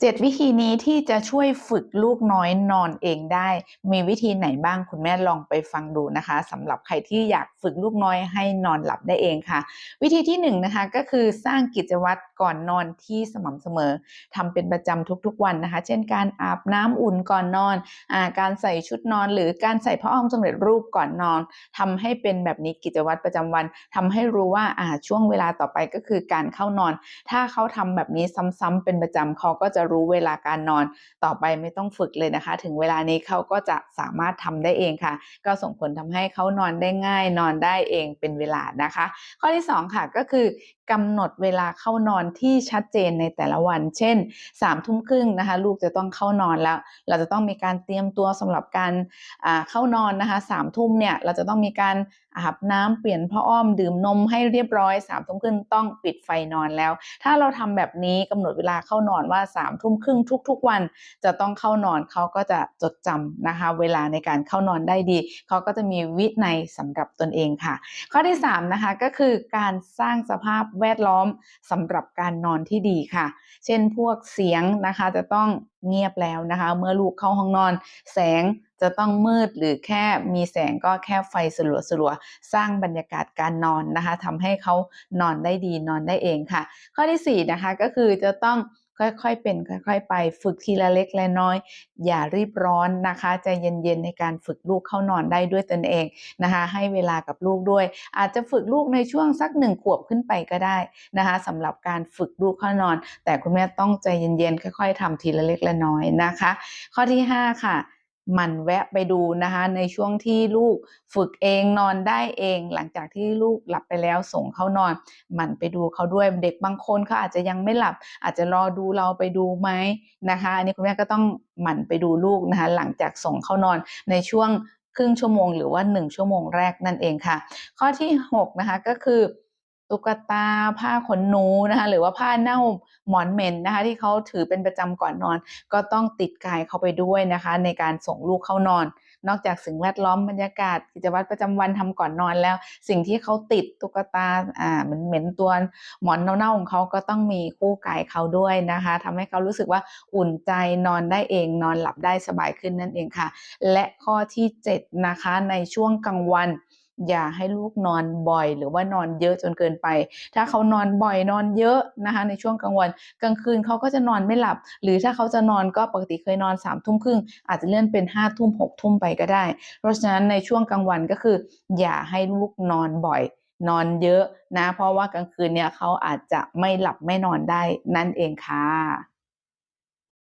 7 วิธีนี้ที่จะช่วยฝึกลูกน้อยนอนเองได้ มีวิธีไหนบ้างคุณแม่ลองไปฟังดูนะคะสำหรับใครที่อยากฝึกลูกน้อยให้นอนหลับได้เองค่ะ วิธีที่1นงนะคะก็คือสร้างกิจวัตรก่อนนอนที่สม่ำเสมอทำเป็นประจำทุกๆวันนะคะ เช่นการอาบน้ำอุ่นก่อนนอนอาการใส่ชุดนอน หรือการใส่ผ้าอ้อมสำเร็จรูปก่อนนอนทำให้เป็นแบบนี้กิจวัตรประจำวันทำให้รู้ว่าอ่าช่วงเวลาต่อไปก็คือการเข้านอน ถ้าเขาทำแบบนี้ซ้ำๆเป็นประจำเขาก็จะรู้เวลาการนอนต่อไปไม่ต้องฝึกเลยนะคะ ถึงเวลานี้เขาก็จะสามารถทำได้เองค่ะ ก็ส่งผลทำให้เขานอนได้ง่าย นอนได้เองเป็นเวลานะคะ ข้อที่ 2 ค่ะก็คือกำหนดเวลาเข้านอนที่ชัดเจนในแต่ละวัน เช่น3ามทุ่มครึ่งนะคะ ลูกจะต้องเข้านอนแล้ว เราจะต้องมีการเตรียมตัวสำหรับการเข้านอนนะคะสามทุ่มเนี่ยเราจะต้องมีการอาบน้ำเปลี่ยนผ้าอ้อมดื่มนมให้เรียบร้อยสามทุ่มครึ่งต้องปิดไฟนอนแล้ว ถ้าเราทำแบบนี้กำหนดเวลาเข้านอนว่าสามทุ่มครึ่งทุก ๆ วัน จะต้องเข้านอนเขาก็จะจดจำนะคะ เวลาในการเข้านอนได้ดีเขาก็จะมีวินัยสำหรับตนเองค่ะ ข้อที่3นะคะก็คือการสร้างสภาพแวดล้อมสำหรับการนอนที่ดีค่ะ เช่นพวกเสียงนะคะจะต้องเงียบแล้วนะคะ เมื่อลูกเข้าห้องนอน แสงจะต้องมืดหรือแค่มีแสงก็แค่ไฟสลัวสลัวสร้างบรรยากาศการนอนนะคะทำให้เขานอนได้ดีนอนได้เองค่ะ ข้อที่4นะคะก็คือจะต้อง ค่อยๆ เป็น ค่อย ๆ ไป ฝึกทีละเล็กและน้อย อย่ารีบร้อนนะคะใจเย็นๆในการฝึกลูกเข้านอนได้ด้วยตนเองนะคะ ให้เวลากับลูกด้วย อาจจะฝึกลูกในช่วงสักหนึ่งขวบขึ้นไปก็ได้นะคะสำหรับการฝึกลูกเข้านอน แต่คุณแม่ต้องใจเย็นๆค่อย ๆทำทีละเล็กและน้อยนะคะ ข้อที่ 5 ค่ะ มันแวะไปดูนะคะ ในช่วงที่ลูกฝึกเองนอนได้เอง หลังจากที่ลูกหลับไปแล้วส่งเขานอนมันไปดูเขาด้วยเด็กบางคนเขาอาจจะยังไม่หลับ อาจจะรอดูเราไปดูไหมนะคะอันนี้คุณแม่ก็ต้องหมั่นไปดูลูกนะคะ หลังจากส่งเขานอนในช่วงครึ่งชั่วโมงหรือว่า 1 ชั่วโมงแรกนั่นเองค่ะ ข้อที่ 6 นะคะก็คือ ตุ๊กตาผ้าขนหนูนะคะหรือว่าผ้าเน่าหมอนเหม็นนะคะที่เขาถือเป็นประจำก่อนนอน ก็ต้องติดกายเข้าไปด้วยนะคะ ในการส่งลูกเข้านอน นอกจากสิ่งแวดล้อมบรรยากาศกิจวัตรประจำวันทำก่อนนอนแล้ว สิ่งที่เขาติดตุ๊กตาอ่าเหม็นเหม็นตัวหมอนเน่าๆของเขาก็ต้องมีคู่กายเขาด้วยนะคะทำให้เขารู้สึกว่าอุ่นใจนอนได้เองนอนหลับได้สบายขึ้นนั่นเองค่ะ และข้อที่7นะคะในช่วงกลางวัน อย่าให้ลูกนอนบ่อย หรือว่านอนเยอะจนเกินไป ถ้าเขานอนบ่อยนอนเยอะนะคะ ในช่วงกลางวันกลางคืนเขาก็จะนอนไม่หลับ หรือถ้าเขาจะนอนก็ปกติเคยนอนสามทุ่มครึ่งอาจจะเลื่อนเป็นห้าทุ่มหกทุ่มไปก็ได้ เพราะฉะนั้นในช่วงกลางวันก็คือ อย่าให้ลูกนอนบ่อย นอนเยอะนะ เพราะว่ากลางคืนเนี่ยเขาอาจจะไม่หลับไม่นอนได้นั่นเองค่ะ